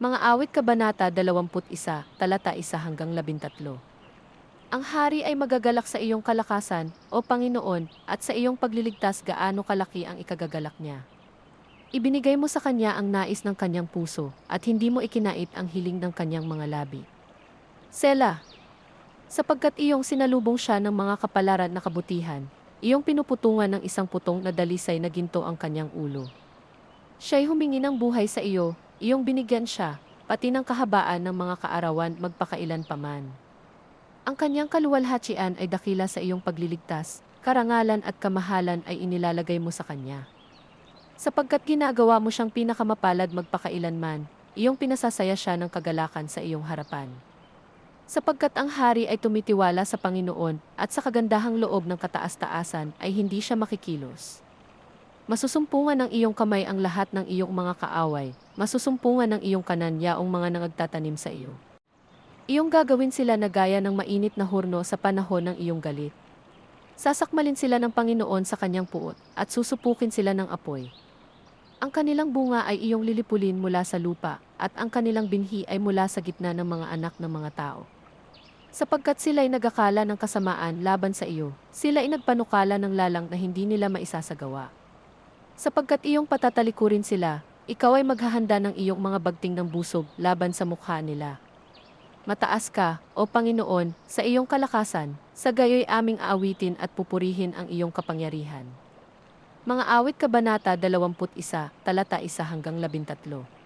Mga awit kabanata 21, talata 1 hanggang 13. Ang hari ay magagalak sa iyong kalakasan, o Panginoon, at sa iyong pagliligtas gaano kalaki ang ikagagalak niya. Ibinigay mo sa kanya ang nais ng kanyang puso, at hindi mo ikinait ang hiling ng kanyang mga labi. Sela, sapagkat iyong sinalubong siya ng mga kapalaran na kabutihan, iyong pinuputungan ng isang putong na dalisay na ginto ang kanyang ulo. Siya'y humingi ng buhay sa iyo, iyong binigyan siya, pati ng kahabaan ng mga kaarawan magpakailan paman. Ang kanyang kaluwalhatian ay dakila sa iyong pagliligtas, karangalan at kamahalan ay inilalagay mo sa kanya. Sapagkat ginagawa mo siyang pinakamapalad magpakailanman, iyong pinasasaya siya ng kagalakan sa iyong harapan. Sapagkat ang hari ay tumitiwala sa Panginoon at sa kagandahang loob ng kataas-taasan ay hindi siya makikilos. Masusumpungan ng iyong kamay ang lahat ng iyong mga kaaway, masusumpungan ng iyong kanan yaong mga nangagtatanim sa iyo. Iyong gagawin sila na gaya ng mainit na hurno sa panahon ng iyong galit. Sasakmalin sila ng Panginoon sa kanyang puot at susupukin sila ng apoy. Ang kanilang bunga ay iyong lilipulin mula sa lupa at ang kanilang binhi ay mula sa gitna ng mga anak ng mga tao. Sapagkat sila'y nagakala ng kasamaan laban sa iyo, sila ay nagpanukala ng lalang na hindi nila maisasagawa. Sapagkat iyong patatalikurin sila, ikaw ay maghahanda ng iyong mga bagting ng busog laban sa mukha nila. Mataas ka, O Panginoon, sa iyong kalakasan, sa gayoy aming aawitin at pupurihin ang iyong kapangyarihan. Mga awit kabanata 21, talata 1 hanggang 13.